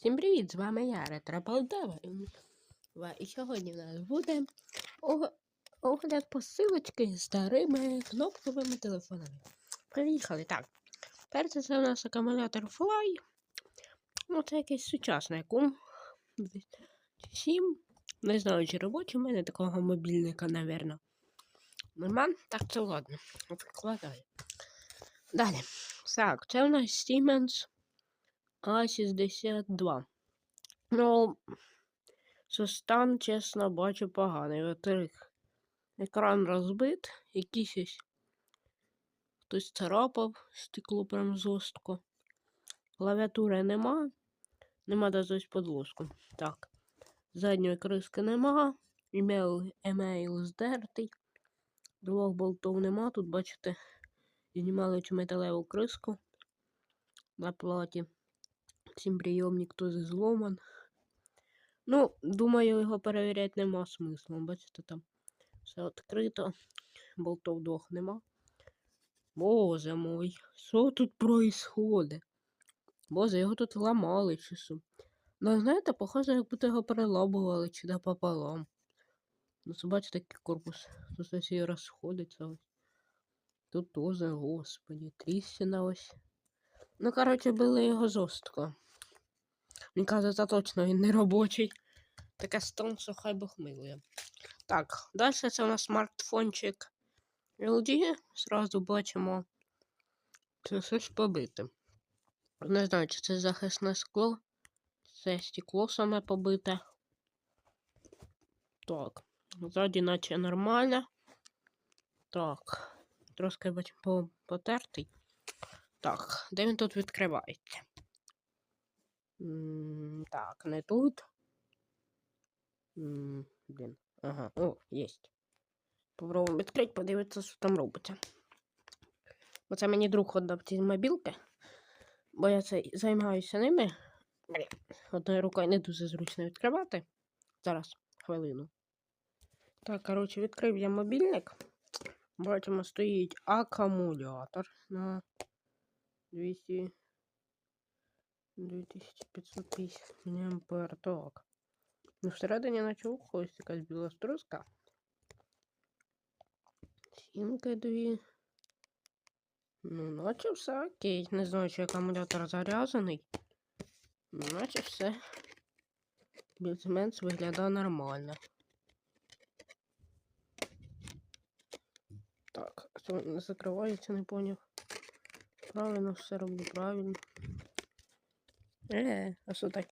Всім привіт! З вами я, Ретро Полтава. І сьогодні в нас буде огляд посилочки з старими кнопковими телефонами. Приїхали. Так. Перше це у нас акумулятор Fly. Ну, це якийсь сучасний кум. 7. Не знаю, чи робочий, у мене такого мобільника, напевно. Нема? Так, це ладно. Викладаю. Далі. Так, це у нас Siemens А62. Ну, що стан, чесно, бачу поганий. Во-первых, екран розбит, якийсь ось хтось царапав стекло прям жорстко. Клавіатури нема. Нема навіть ось подложку. Так. Задньої криски нема. Емейл, емейл здертий. Двох болтов нема. Тут, бачите, знімали цю металеву криску на платі. Всім прийомник теж зломан. Ну, думаю, його перевіряти нема смислу. Бачите, там все відкрито, болтов двох нема. Боже мой, що тут происходит? Боже, його тут ламали чи що. Ну, знаєте, похоже, як будто його переламували чи пополам. Ну, бачите, такий корпус. Тут ось і розходиться ось. Тут теж, господи, тріщина ось. Ну, коротше, били його жорстко. Мені кажеться, точно він не робочий. Таке стон, що хай Бог милує. Так, далі це у нас смартфончик LG. Зразу бачимо, це щось побите. Не знаю, чи це захисне скло. Це стекло саме побите. Так, ззаді наче нормально. Так, трошки бачимо потертий. Так, де він тут відкривається? М, Так, не тут. М, Блін. Ага, о, єсть. Попробуємо відкрити, подивитися, що там робиться. Оце мені друг віддав ці мобілки, бо я це займаюся ними. Одною рукою не дуже зручно відкривати. Зараз, хвилину. Так, коротше, відкрив я мобільник. Бачимо, стоїть акумулятор на 200 2550 мА. Так. Ну, всередині наче ось якась біла струска. Сімки дві. Ну, наче все окей. Не знаю, чи акумулятор заряджений. Ну, наче все. Більш-менш нормально. Так, що не закривається, не поняв. Правильно, все роблю правильно. Е, а що так